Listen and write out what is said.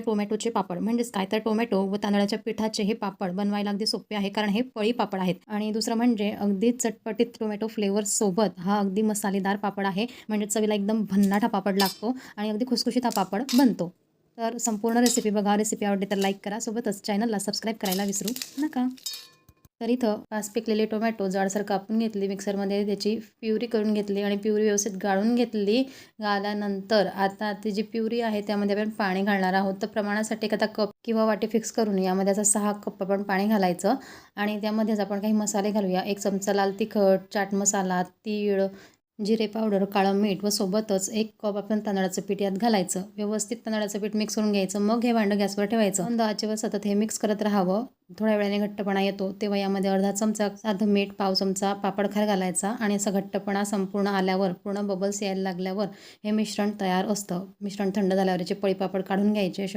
टोमॅटोचे पापड म्हणजेच काय तर टोमॅटो व तांदळाच्या पिठाचे हे पापड बनवायला अगदी सोपे आहे कारण हे पळी पापड आहेत. आणि दुसरं म्हणजे अगदी चटपटीत टोमॅटो फ्लेवर सोबत हा अगदी मसालेदार पापड आहे म्हणजे चवीला एकदम भन्नाटा पापड लागतो आणि अगदी खुसखुशीत हा पापड बनतो. तर संपूर्ण रेसिपी बघा रेसिपी आवडली तर लाईक करा. सोबतच चॅनलला सबस्क्राईब करायला विसरू नका. तर इथं पाच पिकलेले टोमॅटो जाडसर कापून घेतली मिक्सरमध्ये त्याची प्युरी करून घेतली आणि प्युरी व्यवस्थित गाळून घेतली. गाळल्यानंतर आता ती जी प्युरी आहे त्यामध्ये आपण पाणी घालणार आहोत. तर प्रमाणासाठी एखादा कप किंवा वाटी फिक्स करून यामध्ये असं सहा कप आपण पाणी घालायचं. आणि त्यामध्येच आपण काही मसाले घालूया. एक चमचा लाल तिखट चाट मसाला तीळ जिरे पावडर काळं मीठ व सोबतच एक कप आपण तांदळाचं पीठ यात घालायचं. व्यवस्थित तांदळाचं पीठ मिक्स करून घ्यायचं. मग हे भांडं गॅसवर ठेवायचं. मंद सतत हे मिक्स करत राहावं. थोड्या वेळाने घट्टपणा येतो. तेव्हा यामध्ये अर्धा चमचा साधं मीठ पाव चमचा पापडखार घालायचा आणि असा घट्टपणा संपूर्ण आल्यावर पूर्ण बबल्स यायला लागल्यावर हे मिश्रण तयार असतं. मिश्रण थंड झाल्यावर याचे पळी पापड काढून घ्यायचे. असे